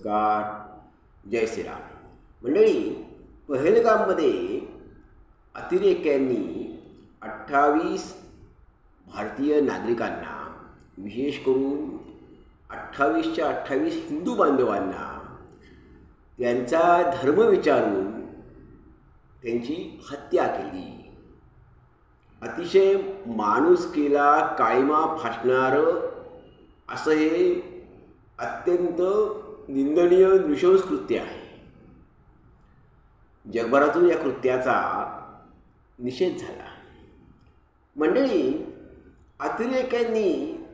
नमस्कार जय श्रीराम. मंडळी पहलगाममध्ये अतिरेक्यांनी अठ्ठावीस भारतीय नागरिकांना विशेष करून अठ्ठावीसच्या अठ्ठावीस हिंदू बांधवांना त्यांचा धर्म विचारून त्यांची हत्या केली. अतिशय माणुसकीला काळीमा फासणारं असं हे अत्यंत निंदनीय नृशंस कृत्य आहे. जगभरातून या कृत्याचा निषेध झाला. मंडळी अतिरेक्यांनी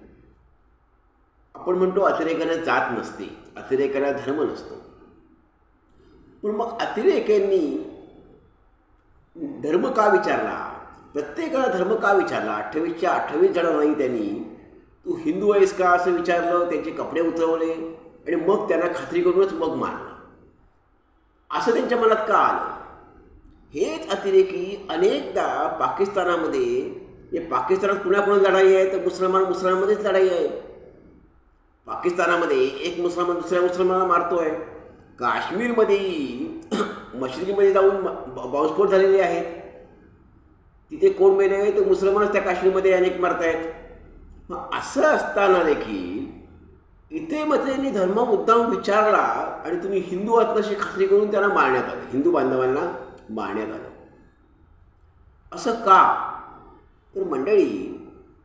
आपण म्हणतो अतिरेकांना जात नसते अतिरेकाला धर्म नसतो. पण मग अतिरेक्यांनी धर्म का विचारला? प्रत्येकाला धर्म का विचारला? अठ्ठावीसच्या अठ्ठावीस जणांनाही त्यांनी तू हिंदू आहेस का? असं विचारलं त्यांचे कपडे उतरवले. आणि मग त्यांना खात्री करूनच मग मारलं. असं त्यांच्या मनात का आलं? हेच अतिरेकी अनेकदा पाकिस्तानामध्ये हे पाकिस्तानात कुणाकुणा लढाई आहे? तर मुसलमान मुसलमानमध्येच लढाई आहे. पाकिस्तानामध्ये एक मुसलमान दुसऱ्या मुसलमानाला मारतोय. काश्मीरमध्येही मशिदीमध्ये जाऊन बॉम्बस्फोट झालेले आहेत. तिथे कोण मेले? तर मुसलमानच त्या काश्मीरमध्ये अनेक मारतायत. मग असं असताना देखील इथे मात्र त्यांनी धर्म मुद्दाम विचारला आणि तुम्ही हिंदू आहात अशी खात्री करून त्यांना मारण्यात आलं. हिंदू बांधवांना मारण्यात आलं. असं का? तर मंडळी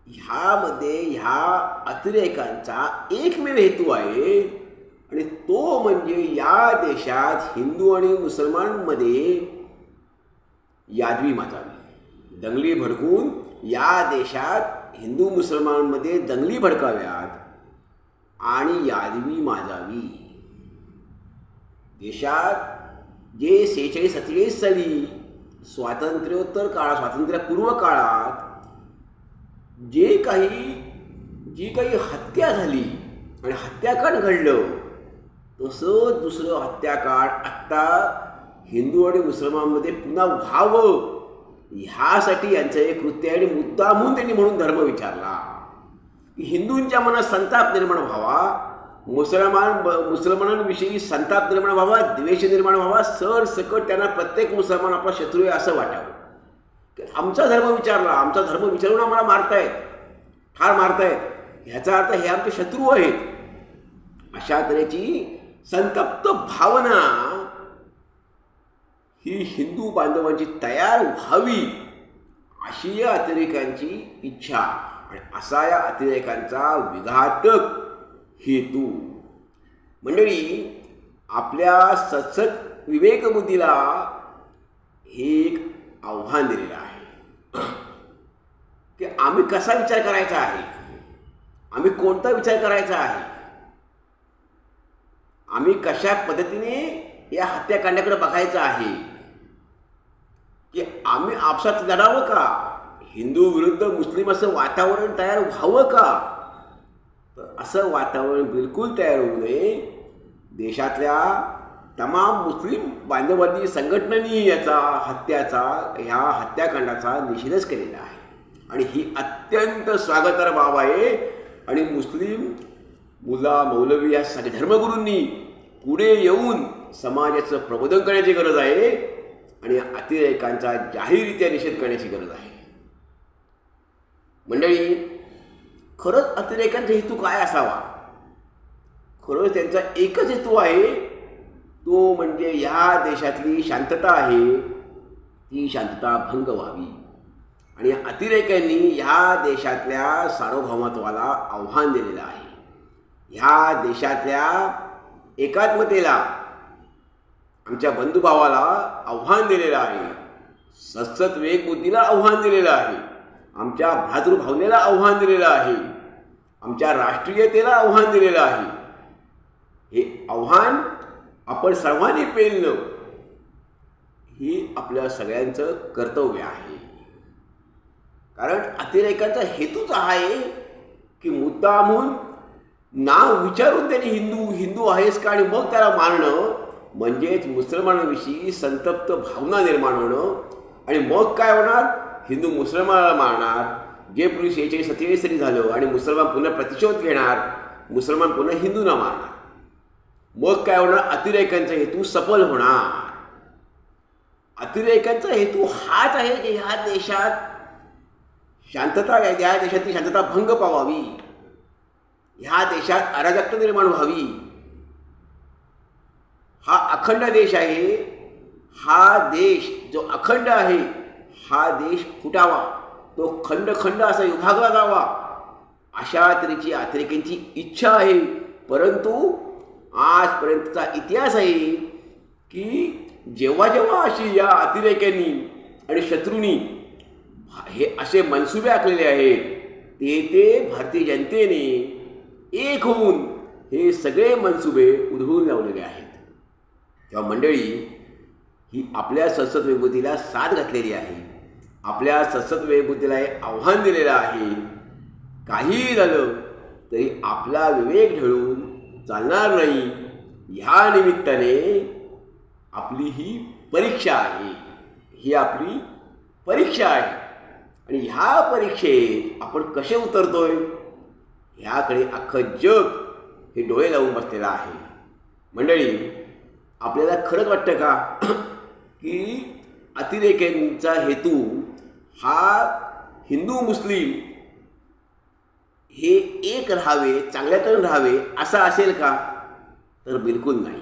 ह्यामध्ये ह्या अतिरेकांचा एकमेव हेतू आहे आणि तो म्हणजे या देशात हिंदू आणि मुसलमानमध्ये यादवी माजावी दंगली भडकून या देशात हिंदू मुसलमानमध्ये दंगली भडकाव्यात. आणि यादवी माजावी. देशात जे सेहेचाळीस सत्तेचाळीस साली स्वातंत्र्योत्तर काळात स्वातंत्र्यपूर्व काळात जे काही जी काही हत्या झाली आणि हत्याकांड घडलं तसं दुसरं हत्याकांड आत्ता हिंदू आणि मुसलमानमध्ये पुन्हा व्हावं ह्यासाठी यांचं एक कृत्य आणि मुद्दा म्हणून त्यांनी म्हणून धर्म विचारला. हिंदूंच्या मनात संताप निर्माण व्हावा मुसलमान ब- मुसलमानांविषयी संताप निर्माण व्हावा द्वेष निर्माण व्हावा सर सकट त्यांना प्रत्येक मुसलमान आपला शत्रू आहे असं वाटावं. आमचा धर्म विचारला आमचा धर्म विचारून आम्हाला मारतायत ठार मारतायत. ह्याचा अर्थ हे आमचे शत्रू आहेत. अशा तऱ्हेची संतप्त भावना ही हिंदू बांधवांची तयार व्हावी अशी या अतिरेकांची इच्छा आणि असा या अतिरेकांचा विघातक हेतू मंडळी आपल्या सत्सत विवेकबुद्धीला हे एक आव्हान दिलेलं आहे की आम्ही कसा विचार करायचा आहे आम्ही कोणता विचार करायचा आहे आम्ही कशा पद्धतीने या हत्याकांडाकडे बघायचं आहे की आम्ही आपसात लढावं का हिंदू विरुद्ध मुस्लिम असं वातावरण तयार व्हावं का? तर असं वातावरण बिलकुल तयार होऊ नये. देशातल्या तमाम मुस्लिम बांधवांनी संघटनांनी याचा हत्याचा ह्या हत्याकांडाचा निषेधच केलेला आहे. आणि ही अत्यंत स्वागतार्ह बाब आहे. आणि मुस्लिम मुला मौलवी या सगळ्या धर्मगुरूंनी पुढे येऊन समाजाचं प्रबोधन करण्याची गरज आहे. आणि अतिरेकांचा जाहीररित्या निषेध करण्याची गरज आहे. मंडळी खरंच अतिरेकांचा हेतू काय असावा? खरंच त्यांचा एकच हेतू आहे तो म्हणजे या देशातली शांतता आहे. ती शांतता भंग व्हावी. आणि अतिरेक्यांनी ह्या देशातल्या सार्वभौमत्वाला आव्हान दिलेलं आहे. ह्या देशातल्या एकात्मतेला आमच्या बंधुभावाला आव्हान दिलेलं आहे. सतसत विवेकबुद्धीला आव्हान दिलेलं आहे. आमच्या भातृभावनेला आव्हान दिलेलं आहे. आमच्या राष्ट्रीयतेला आव्हान दिलेलं आहे. हे आव्हान आपण सर्वांनी पेलणं ही आपल्या सगळ्यांचं कर्तव्य आहे. कारण अतिरेकाचा हेतूच आहे की मुद्दा म्हणून नाव विचारून त्यांनी हिंदू हिंदू आहेस का आणि मग त्याला मारणं म्हणजेच मुसलमानांविषयी संतप्त भावना निर्माण होणं आणि मग काय होणार? हिंदू मुसलमानाला मारणार जे पुरुष याच्या सत्तेचाळीस तरी झालं आणि मुसलमान पुन्हा प्रतिशोध घेणार मुसलमान पुन्हा हिंदूंना मारणार. मग काय होणार? अतिरेकांचा हेतू सफल होणार. अतिरेकांचा हेतू हाच आहे की ह्या देशात शांतता या देशातली शांतता भंग पावावी. ह्या देशात अराजकता निर्माण व्हावी. हा अखंड देश आहे. हा देश जो अखंड आहे हा देश फुटावा तो खंड खंड असा विभागला जावा. अशा तऱ्हेची अतिरेक्यांची इच्छा आहे. परंतु आजपर्यंतचा इतिहास आहे की जेव्हा जेव्हा अशी या अतिरेक्यांनी आणि शत्रूंनी हे असे मनसुबे आखलेले आहेत ते ते भारतीय जनतेने एक होऊन हे सगळे मनसुबे उधळून लावलेले आहेत. तेव्हा मंडळी ही आपल्या संसद विभूतीला साथ घातलेली आहे. आपल्या संसद विभूतीला हे आव्हान दिलेलं आहे. काहीही झालं तरी आपला विवेक ढळून चालणार नाही. ह्या निमित्ताने आपली ही परीक्षा आहे. ही आपली परीक्षा आहे. आणि ह्या परीक्षेत आपण कसे उतरतोय? ह्याकडे अख्खं जग हे डोळे लावून बसलेलं आहे. मंडळी आपल्याला खरंच वाटतं का? की अतिरेक्यांचा हेतू हा हिंदू मुस्लिम हे एक राहावे चांगल्यातून राहावे असा असेल का? तर बिलकुल नाही.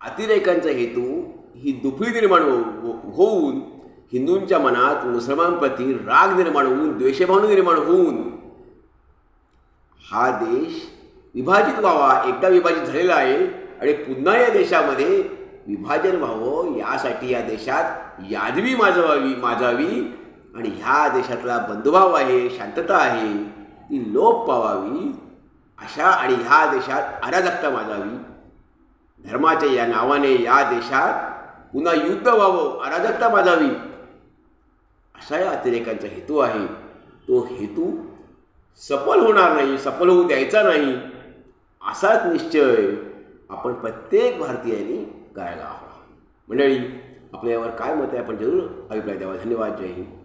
अतिरेकांचा हेतू ही दुफळी निर्माण हो-, हो- होऊन हिंदूंच्या मनात मुसलमानप्रती राग निर्माण होऊन द्वेषभावना निर्माण होऊन हा देश विभाजित व्हावा एकदा विभाजित झालेला आहे. आणि पुन्हा या देशामध्ये विभाजन व्हावं यासाठी या देशात यादवी माजवावी माजावी आणि ह्या देशातला बंधुभाव आहे शांतता आहे ती लोप पावावी अशा आणि ह्या देशात अराजकता माजावी. धर्माच्या या नावाने या देशात पुन्हा युद्ध व्हावं अराजकता माजावी. असा या अतिरेकांचा हेतू आहे. तो हेतू सफल होणार नाही सफल होऊ द्यायचा नाही असाच निश्चय आपण प्रत्येक भारतीयांनी गायला हवा मंडळी आपल्या यावर काय मत आहे? आपण जरूर अभिप्राय द्यावा. धन्यवाद. जय हिंद.